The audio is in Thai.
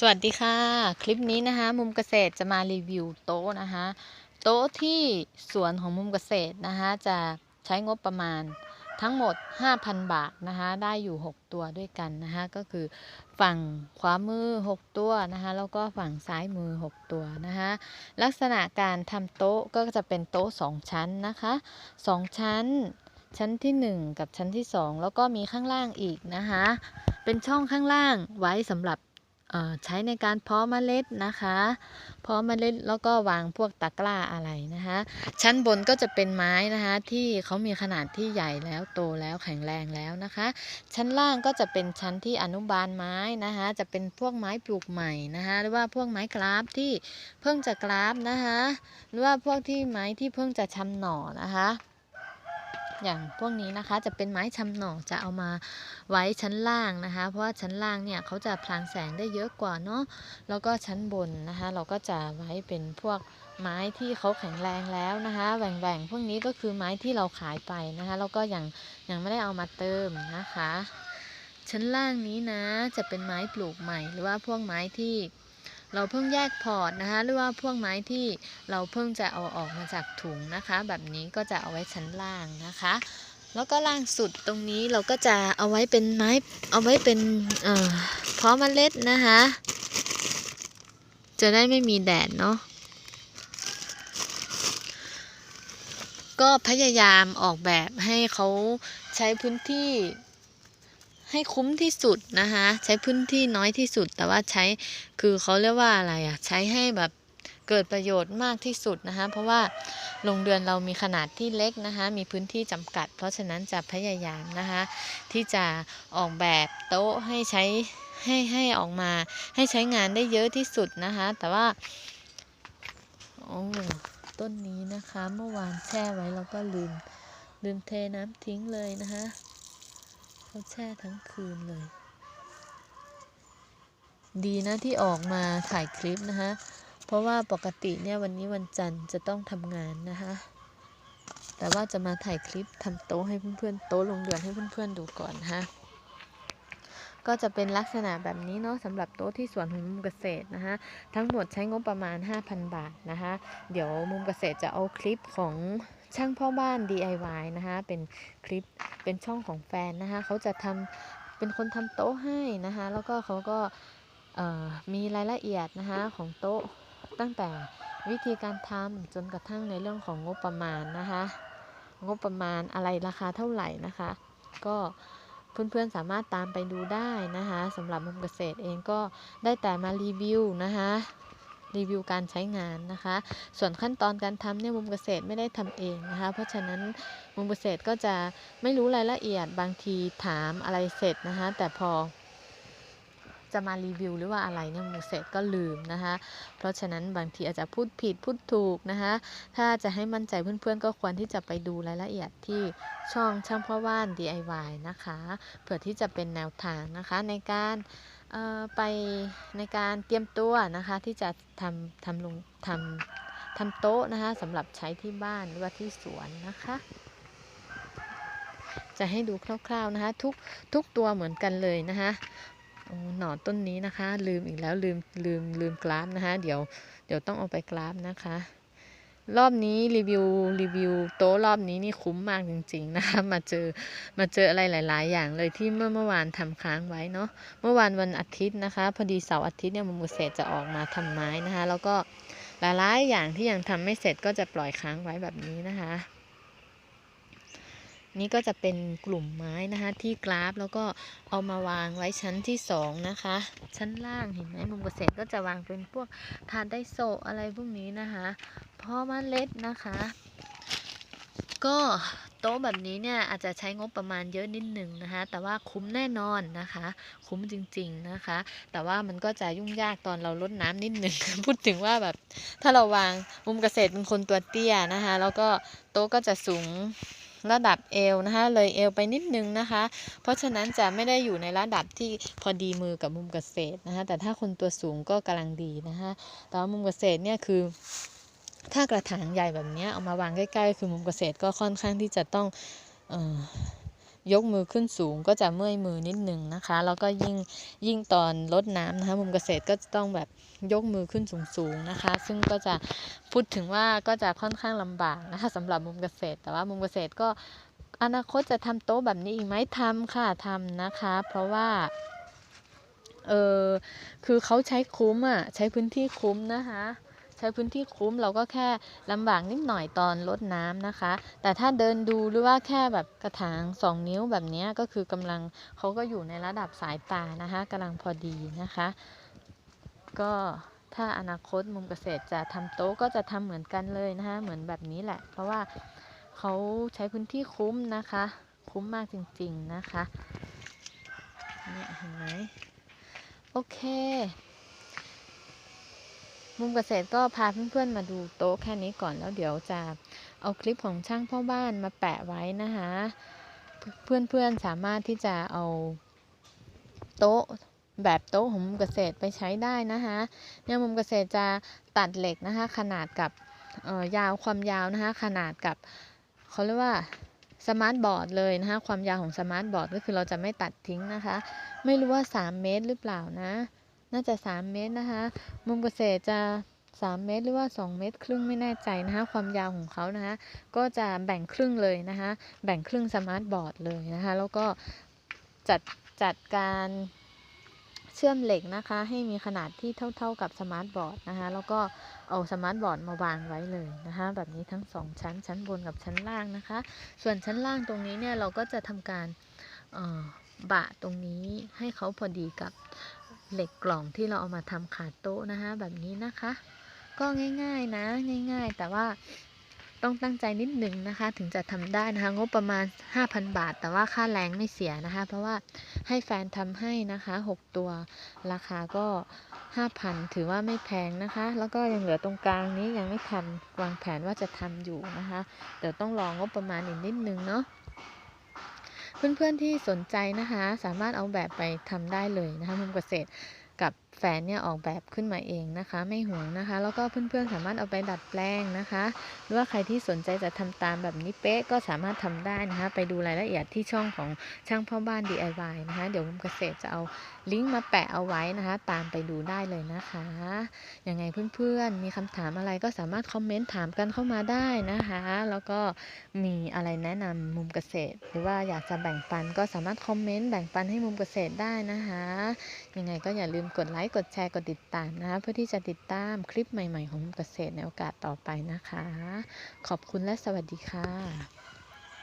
สวัสดีค่ะ คลิปนี้นะคะ มุมเกษตรจะมารีวิวโต๊ะนะคะ โต๊ะที่สวนของมุมเกษตรนะคะจะใช้งบประมาณทั้งหมด 5,000 บาทนะคะได้อยู่ 6 ตัวด้วยกันนะคะก็คือฝั่งขวามือ 6 ตัวนะคะแล้วก็ฝั่งซ้ายมือ 6 ตัวนะคะลักษณะการทำโต๊ะก็จะเป็นโต๊ะ 2 ชั้นนะคะ 2 ชั้นชั้นที่ 1 กับชั้นที่ 2 แล้วก็มีข้างล่างอีกนะคะเป็นช่องข้างล่างไว้สำหรับ ใช้ในการเพาะเมล็ดนะคะเพาะเมล็ดแล้วก็วางพวกตะกร้าอะไรนะคะ ชั้นบนก็จะเป็นไม้นะคะที่เขามีขนาดที่ใหญ่แล้วโตแล้วแข็งแรงแล้วนะคะ ชั้นล่างก็จะเป็นชั้นที่อนุบาลไม้นะคะ จะเป็นพวกไม้ปลูกใหม่นะคะ หรือว่าพวกไม้กราฟที่เพิ่งจะกราฟนะคะ หรือว่าพวกที่ไม้ที่เพิ่งจะชำหน่อนะคะ อย่างพวกนี้นะคะจะเป็นไม้ชำหน่อจะเอามาไว้ชั้นล่างนะคะ เพราะว่าชั้นล่างเนี่ยเขาจะพลางแสงได้เยอะกว่าเนาะแล้วก็ชั้นบนนะคะ เราก็จะไว้เป็นพวกไม้ที่เขาแข็งแรงแล้วนะคะแหว่งๆพวกนี้ก็คือไม้ที่เราขายไปนะคะ แล้วก็ยังยังไม่ได้เอามาเติมนะคะ ชั้นล่างนี้นะจะเป็นไม้ปลูกใหม่ หรือว่าพวกไม้ที่ เราเพิ่งแยกพอร์ตนะคะ หรือว่าพวกไม้ที่เราเพิ่งจะเอาออกมาจากถุงนะคะ แบบนี้ก็จะเอาไว้ชั้นล่างนะคะ แล้วก็ล่างสุดตรงนี้เราก็จะเอาไว้เป็นไม้เอาไว้เป็นเอ่อเพาะเมล็ดนะคะ จะได้ไม่มีแดดเนาะก็พยายามออกแบบให้เขาใช้พื้นที่ ให้คุ้มที่สุดนะคะใช้พื้นที่น้อยที่สุด แต่ว่าใช้คือเขาเรียกว่าอะไรอะใช้ให้แบบเกิดประโยชน์มากที่สุดนะคะ เพราะว่าโรงเรือนเรามีขนาดที่เล็กนะคะ มีพื้นที่จำกัด เพราะฉะนั้นจะพยายามนะคะ ที่จะออกแบบโต๊ะให้ใช้ให้ให้ออกมา ให้ใช้งานได้เยอะที่สุดนะคะ แต่ว่าโอ้ต้นนี้นะคะ เมื่อวานแช่ไว้แล้วก็ลืมลืมเทน้ำทิ้งเลยนะคะ เขาแช่ทั้งคืนเลย ดีนะที่ออกมาถ่ายคลิปนะคะเพราะว่าปกติเนี่ยวันนี้วันจันทร์จะต้องทำงานนะคะแต่ว่าจะมาถ่ายคลิปทำโต๊ะให้เพื่อนๆโต๊ะโรงเรือนให้เพื่อนๆดูก่อนนะคะก็จะเป็นลักษณะแบบนี้เนาะสำหรับโต๊ะที่สวนของมุมเกษตรนะคะทั้งหมดใช้งบประมาณ 5,000 บาทนะคะเดี๋ยวมุมเกษตรจะเอาคลิปของ ช่างพ่อบ้าน DIY นะคะเป็นคลิปเป็นช่องของแฟนนะคะเขาจะทำเป็นคนทำโต๊ะให้นะคะแล้วก็เขาก็มีรายละเอียดนะคะของโต๊ะตั้งแต่วิธีการทำจนกระทั่งในเรื่องของงบประมาณนะคะงบประมาณอะไรราคาเท่าไหร่นะคะ ก็เพื่อนๆสามารถตามไปดูได้นะคะสำหรับมุมเกษตรเองก็ได้แต่มารีวิวนะคะ รีวิวการใช้งานนะคะ ส่วนขั้นตอนการทำเนี่ยมุมเกษตรไม่ได้ทำเองนะคะ เพราะฉะนั้นมุมเกษตรก็จะไม่รู้รายละเอียดบางทีถามอะไรเสร็จนะคะ แต่พอจะมารีวิวหรือว่าอะไรเนี่ยมุมเกษตรก็ลืมนะคะ เพราะฉะนั้นบางทีอาจจะพูดผิดพูดถูกนะคะ ถ้าจะให้มั่นใจเพื่อนๆ ก็ควรที่จะไปดูรายละเอียดที่ช่องช่างพ่อบ้าน DIY นะคะ เผื่อที่จะเป็นแนวทางนะคะในการ ไปในการเตรียมตัวนะคะที่จะทำทำลงทำทำโต๊ะนะคะสำหรับใช้ที่บ้านหรือว่าที่สวนนะคะ จะให้ดูคร่าวๆนะคะทุกทุกตัวเหมือนกันเลยนะคะหน่อต้นนี้นะคะ ลืมอีกแล้วลืมลืมลืมกราฟนะคะ เดี๋ยวเดี๋ยวต้องเอาไปกราฟนะคะ รอบนี้รีวิวรีวิวโต๊ะรอบนี้นี่คุ้มมากจริง ๆ นะคะมาเจอมาเจออะไรหลาย ๆ อย่างเลยที่เมื่อเมื่อวานทำค้างไว้เนาะเมื่อวานวันอาทิตย์นะคะ พอดีเสาร์อาทิตย์เนี่ยมุมเกษตรจะออกมาทำไม้นะคะ แล้วก็หลายๆอย่างที่ยังทำไม่เสร็จก็จะปล่อยค้างไว้แบบนี้นะคะ นี่ก็จะเป็นกลุ่มไม้นะคะที่กราฟแล้วก็เอามาวางไว้ชั้นที่สองนะคะ ชั้นล่างเห็นไหมมุมเกษตรก็จะวางเป็นพวกถาดไดโซอะไรพวกนี้นะคะเพาะเมล็ดนะคะ ก็โต๊ะแบบนี้เนี่ยอาจจะใช้งบประมาณเยอะนิดหนึ่งนะคะ แต่ว่าคุ้มแน่นอนนะคะ คุ้มจริงๆนะคะ แต่ว่ามันก็จะยุ่งยากตอนเราลดน้ำนิดหนึ่ง พูดถึงว่าแบบถ้าเราวางมุมเกษตรเป็นคนตัวเตี้ยนะคะ แล้วก็โต๊ะก็จะสูง ระดับเอวนะคะ เลยเอวไปนิดนึงนะคะ เพราะฉะนั้นจะไม่ได้อยู่ในระดับที่พอดีมือกับมุมเกษตรนะคะ แต่ถ้าคนตัวสูงก็กำลังดีนะคะแต่ว่ามุมเกษตรเนี่ยคือถ้ากระถางใหญ่แบบนี้เอามาวางใกล้ๆ คือมุมเกษตรก็ค่อนข้างที่จะต้องอ ยกมือขึ้นสูงก็จะเมื่อยมือนิดหนึ่งนะคะ แล้วก็ยิ่งยิ่งตอนลดน้ำนะคะมุมเกษตรก็จะต้องแบบยกมือขึ้นสูงๆนะคะ ซึ่งก็จะพูดถึงว่าก็จะค่อนข้างลำบากนะคะสำหรับมุมเกษตร แต่ว่ามุมเกษตรก็อนาคตจะทำโต๊ะแบบนี้อีกไหมทำค่ะทำนะคะ เพราะว่าเออคือเขาใช้คุ้มอะใช้พื้นที่คุ้มนะคะ ใช้พื้นที่คุ้มเราก็แค่ลำบากนิดหน่อยตอนลดน้ำนะคะ แต่ถ้าเดินดูหรือว่าแค่แบบกระถาง 2 นิ้วแบบนี้ก็คือกำลังเขาก็อยู่ในระดับสายตานะคะกำลังพอดีนะคะ ก็ถ้าอนาคตมุมเกษตรจะทำโต๊ะก็จะทำเหมือนกันเลยนะคะเหมือนแบบนี้แหละ เพราะว่าเขาใช้พื้นที่คุ้มนะคะ คุ้มมากจริงๆนะคะเนี่ยเห็นไหมโอเค มุมเกษตรก็พาเพื่อนๆมาดูโต๊ะแค่นี้ก่อนแล้วเดี๋ยวจะเอาคลิปของช่างพ่อบ้านมาแปะไว้นะคะ เพื่อนๆสามารถที่จะเอาโต๊ะแบบโต๊ะของมุมเกษตรไปใช้ได้นะคะเนี่ยมุมเกษตรจะตัดเหล็กนะคะ ขนาดกับยาวความยาวนะคะ ขนาดกับเขาเรียกว่าสมาร์ทบอร์ดเลยนะคะความยาวของสมาร์ทบอร์ดก็คือเราจะไม่ตัดทิ้งนะคะ ไม่รู้ว่า 3 เมตรหรือเปล่านะ น่าจะ 3 เมตรนะคะ มุมเกษตรจะ3 เมตรหรือว่า 2 เมตร ครึ่งไม่แน่ใจนะคะ ความยาวของเขานะคะ ก็จะแบ่งครึ่งเลยนะคะ แบ่งครึ่งสมาร์ทบอร์ดเลยนะคะ แล้วก็จัดจัดการเชื่อมเหล็กนะคะ ให้มีขนาดที่เท่า ๆกับสมาร์ทบอร์ดนะคะ แล้วก็เอาสมาร์ทบอร์ดมาวางไว้เลยนะคะ แบบนี้ทั้ง 2 ชั้น ชั้นบนกับชั้นล่างนะคะ ส่วนชั้นล่างตรงนี้เนี่ยเราก็จะทำการบะตรงนี้ให้เขาพอดีกับ เหล็กกล่องที่เราเอามาทำขาโต๊ะนะคะแบบนี้นะคะ ก็ง่ายๆนะง่าย ๆ แต่ว่าต้องตั้งใจนิดหนึ่งนะคะ ถึงจะทำได้นะคะ งบประมาณ 5,000 บาท แต่ว่าค่าแรงไม่เสียนะคะ เพราะว่าให้แฟนทำให้นะคะ 6 ตัวราคาก็ 5,000 ถือว่าไม่แพงนะคะ แล้วก็ยังเหลือตรงกลางนี้ยังไม่ทันวางแผนว่าจะทำอยู่นะคะ เดี๋ยวต้องรองบประมาณอีกนิดนึงเนาะ เพื่อนๆที่สนใจนะคะ สามารถเอาแบบไปทำได้เลยนะคะมุมเกษตรกับ แฟนเนี่ยออกแบบขึ้นมาเองนะคะ ไม่ห่วงนะคะ แล้วก็เพื่อนๆสามารถเอาไปดัดแปลงนะคะ หรือว่าใครที่สนใจจะทำตามแบบนี้เป๊ะก็สามารถทำได้นะคะ ไปดูรายละเอียดที่ช่องของช่างพ่อบ้าน DIY นะคะ เดี๋ยวมุมเกษตรจะเอาลิงก์มาแปะเอาไว้นะคะ ตามไปดูได้เลยนะคะยังไงเพื่อนๆ มีคำถามอะไรก็สามารถคอมเมนต์ถามกันเข้ามาได้นะคะ แล้วก็มีอะไรแนะนำมุมเกษตร หรือว่าอยากจะแบ่งปันก็สามารถคอมเมนต์แบ่งปันให้มุมเกษตรได้นะคะยังไงก็อย่าลืมกดไลค์กดแชร์กดติดตามนะเพื่อที่จะติดตามคลิปใหม่ ๆ ของเกษตรในโอกาสต่อไปนะคะ ขอบคุณและสวัสดีค่ะ